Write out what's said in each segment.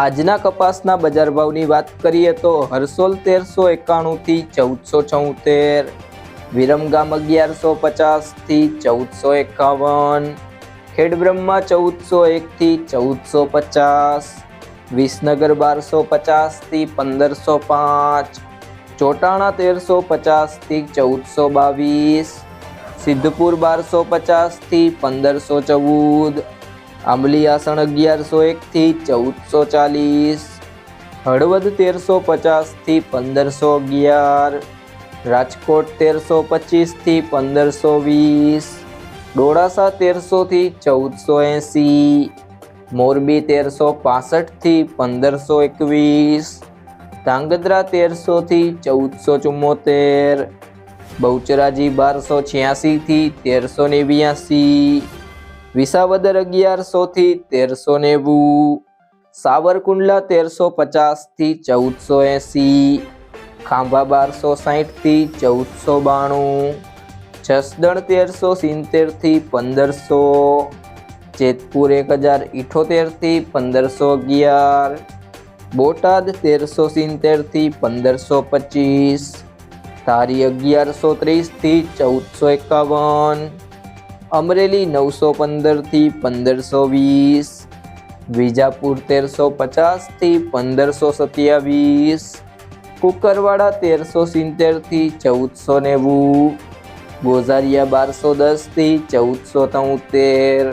આજના કપાસના બજાર ભાવની વાત કરીએ તો હરસોલ તેરસો એકાણુંથી ચૌદસો ચૌતેર, વિરમગામ અગિયારસો પચાસથી ચૌદસો એકાવન, ખેડબ્રહ્મા ચૌદસો એકથી ચૌદસો પચાસ, વિસનગર બારસો પચાસથી પંદરસો પાંચ, ચોટાણા તેરસો પચાસથી ચૌદસો બાવીસ, સિદ્ધપુર બારસો પચાસથી પંદરસો ચૌદ આંબલી આસણ અગિયારસો એકથી ચૌદસો ચાલીસ, હળવદ તેરસો પચાસથી પંદરસો અગિયાર, રાજકોટ તેરસો પચીસથી પંદરસો વીસ, ડોળાસા તેરસોથી ચૌદસો એંસી, મોરબી તેરસો પાસઠથી પંદરસો એકવીસ, ધાંગધ્રા તેરસોથી ચૌદસો ચુમ્મોતેર, બહુચરાજી બારસો છ્યાસીથી તેરસો નેવ્યાસી વિસાવદર અગિયારસોથી તેરસો નેવું. સાવરકુંડલા તેરસો પચાસથી ચૌદસો એંસી. ખાંભા બારસો સાહીઠથી ચૌદસો બાણું. જસદણ તેરસો સિત્તેરથી પંદરસો. જેતપુર એક હજાર ઇઠોતેરથી પંદરસો અગિયાર. બોટાદ તેરસો સિત્તેરથી પંદરસો પચીસ. ધારી અગિયારસો ત્રીસથી ચૌદસો એકાવન. અમરેલી નવસો પંદરથી પંદરસો વીસ, વિજાપુર તેરસો પચાસથી પંદરસો સત્યાવીસ, કુકરવાડા તેરસો સિત્તેરથી ચૌદસો નેવું, ગોઝારિયા બારસો દસથી ચૌદસો તોતેર,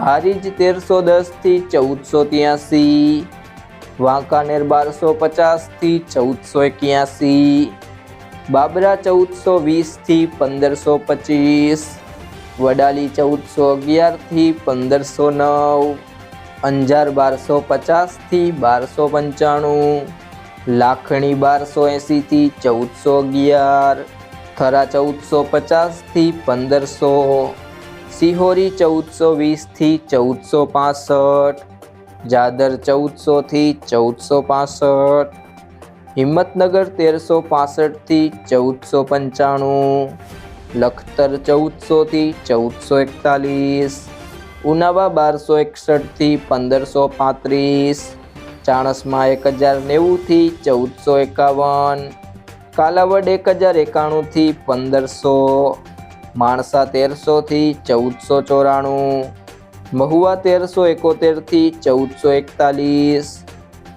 હારીજ તેરસો દસથી ચૌદસો ત્યાસી, વાંકાનેર બારસો પચાસથી ચૌદસો એક્યાસી, બાબરા ચૌદસો વીસથી પંદરસો પચીસ વડાલી ચૌદસો અગિયારથી પંદરસો નવ, અંજાર બારસો પચાસથી બારસો પંચાણું, લાખણી બારસો એંસીથી ચૌદસો અગિયાર, થરા ચૌદસો પચાસથી પંદરસો, સિહોરી ચૌદસો વીસથી ચૌદસો પાસઠ, જાદર ચૌદસોથી ચૌદસો પાસઠ, હિંમતનગર તેરસો પાસઠથી ચૌદસો પંચાણું લખતર ચૌદસોથી ચૌદસો એકતાલીસ ઉનાવા બારસો એકસઠથી પંદરસો પાંત્રીસ ચાણસમાં એક હજાર નેવુંથી ચૌદસો એકાવન કાલાવડ એક હજાર એકાણુંથી પંદરસો, માણસા તેરસોથી ચૌદસો ચોરાણું મહુવા તેરસો એકોતેરથી ચૌદસો એકતાલીસ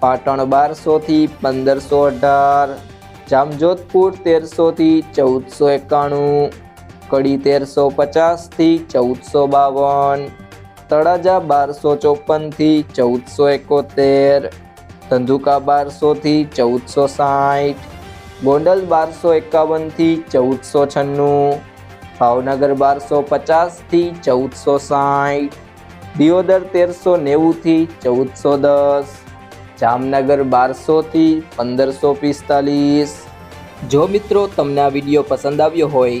પાટણ બારસોથી પંદરસો અઢાર જામજોધપુર તેરસોથી ચૌદસો એકાણું કડી તેરસો પચાસથી ચૌદસો બાવન, તળાજા બારસો ચોપનથી ચૌદસો એકોતેર, ધંધુકા બારસોથી ચૌદસો સાઠ, ગોંડલ બારસો એકાવનથી ચૌદસો છન્નું, ભાવનગર બારસો પચાસથી ચૌદસો સાઠ, દિયોદર તેરસો નેવુંથી ચૌદસો દસ, જામનગર બારસોથી પંદરસો પિસ્તાલીસ. જો મિત્રો તમને આ વીડિયો પસંદ આવ્યો હોય